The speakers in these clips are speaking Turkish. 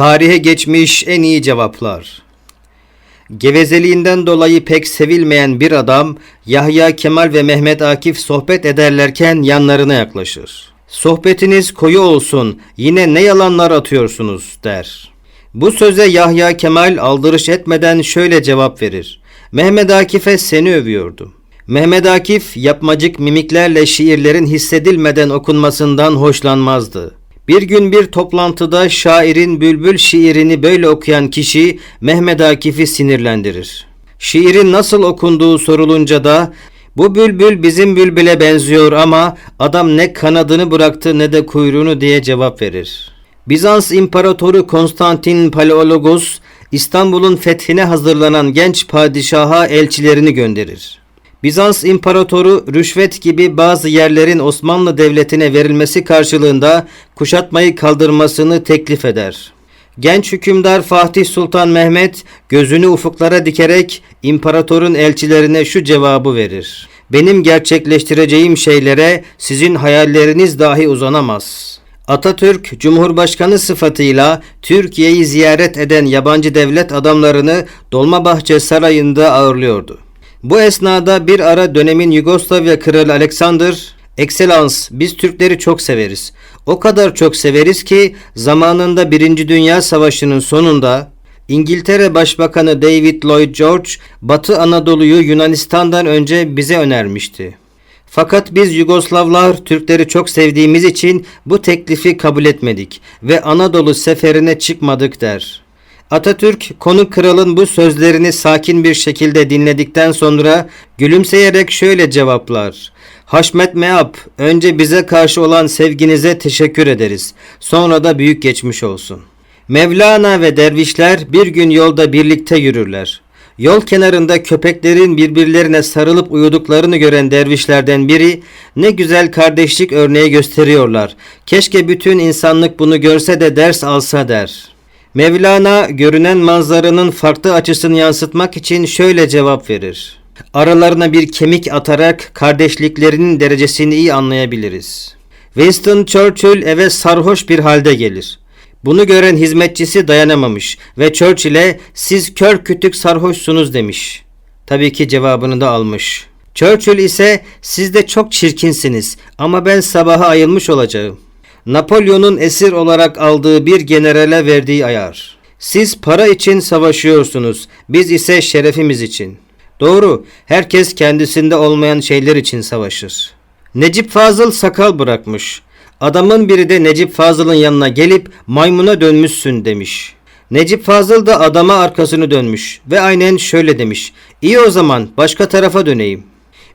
Tarihe geçmiş en iyi cevaplar. Gevezeliğinden dolayı pek sevilmeyen bir adam Yahya Kemal ve Mehmet Akif sohbet ederlerken yanlarına yaklaşır. Sohbetiniz koyu olsun yine ne yalanlar atıyorsunuz der. Bu söze Yahya Kemal aldırış etmeden şöyle cevap verir. Mehmet Akif'e seni övüyordum. Mehmet Akif yapmacık mimiklerle şiirlerin hissedilmeden okunmasından hoşlanmazdı. Bir gün bir toplantıda şairin bülbül şiirini böyle okuyan kişi Mehmet Akif'i sinirlendirir. Şiirin nasıl okunduğu sorulunca da bu bülbül bizim bülbüle benziyor ama adam ne kanadını bıraktı ne de kuyruğunu diye cevap verir. Bizans İmparatoru Konstantin Paleologos İstanbul'un fethine hazırlanan genç padişaha elçilerini gönderir. Bizans İmparatoru rüşvet gibi bazı yerlerin Osmanlı Devleti'ne verilmesi karşılığında kuşatmayı kaldırmasını teklif eder. Genç hükümdar Fatih Sultan Mehmet gözünü ufuklara dikerek imparatorun elçilerine şu cevabı verir. Benim gerçekleştireceğim şeylere sizin hayalleriniz dahi uzanamaz. Atatürk Cumhurbaşkanı sıfatıyla Türkiye'yi ziyaret eden yabancı devlet adamlarını Dolmabahçe Sarayı'nda ağırlıyordu. Bu esnada bir ara dönemin Yugoslavya Kralı Alexander, Ekselans biz Türkleri çok severiz. O kadar çok severiz ki zamanında 1. Dünya Savaşı'nın sonunda İngiltere Başbakanı David Lloyd George Batı Anadolu'yu Yunanistan'dan önce bize önermişti. Fakat biz Yugoslavlar Türkleri çok sevdiğimiz için bu teklifi kabul etmedik ve Anadolu seferine çıkmadık der. Atatürk konuk kralın bu sözlerini sakin bir şekilde dinledikten sonra gülümseyerek şöyle cevaplar. Haşmet Meap, önce bize karşı olan sevginize teşekkür ederiz. Sonra da büyük geçmiş olsun. Mevlana ve dervişler bir gün yolda birlikte yürürler. Yol kenarında köpeklerin birbirlerine sarılıp uyuduklarını gören dervişlerden biri ne güzel kardeşlik örneği gösteriyorlar. Keşke bütün insanlık bunu görse de ders alsa der. Mevlana görünen manzaranın farklı açısını yansıtmak için şöyle cevap verir. Aralarına bir kemik atarak kardeşliklerinin derecesini iyi anlayabiliriz. Winston Churchill eve sarhoş bir halde gelir. Bunu gören hizmetçisi dayanamamış ve Churchill'e siz kör kütük sarhoşsunuz demiş. Tabii ki cevabını da almış. Churchill ise siz de çok çirkinsiniz ama ben sabaha ayılmış olacağım. Napolyon'un esir olarak aldığı bir generale verdiği ayar. Siz para için savaşıyorsunuz, biz ise şerefimiz için. Doğru, herkes kendisinde olmayan şeyler için savaşır. Necip Fazıl sakal bırakmış. Adamın biri de Necip Fazıl'ın yanına gelip maymuna dönmüşsün demiş. Necip Fazıl da adama arkasını dönmüş ve aynen şöyle demiş. İyi o zaman başka tarafa döneyim.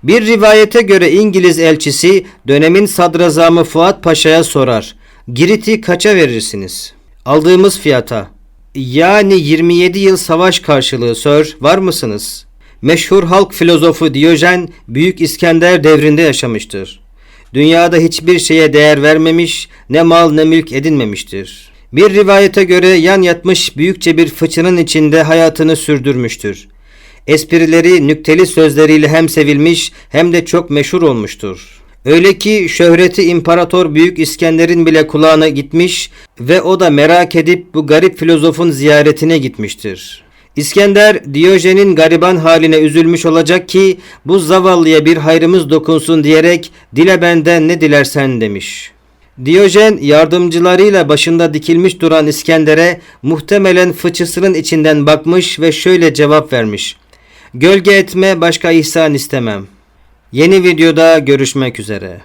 Bir rivayete göre İngiliz elçisi dönemin sadrazamı Fuat Paşa'ya sorar. Girit'i kaça verirsiniz? Aldığımız fiyata. Yani 27 yıl savaş karşılığı sir var mısınız? Meşhur halk filozofu Diyojen Büyük İskender devrinde yaşamıştır. Dünyada hiçbir şeye değer vermemiş, ne mal ne mülk edinmemiştir. Bir rivayete göre yan yatmış büyükçe bir fıçının içinde hayatını sürdürmüştür. Esprileri nükteli sözleriyle hem sevilmiş hem de çok meşhur olmuştur. Öyle ki şöhreti İmparator Büyük İskender'in bile kulağına gitmiş ve o da merak edip bu garip filozofun ziyaretine gitmiştir. İskender Diyojen'in gariban haline üzülmüş olacak ki bu zavallıya bir hayrımız dokunsun diyerek dile benden ne dilersen demiş. Diyojen yardımcılarıyla başında dikilmiş duran İskender'e muhtemelen fıçısının içinden bakmış ve şöyle cevap vermiş. Gölge etme başka ihsan istemem. Yeni videoda görüşmek üzere.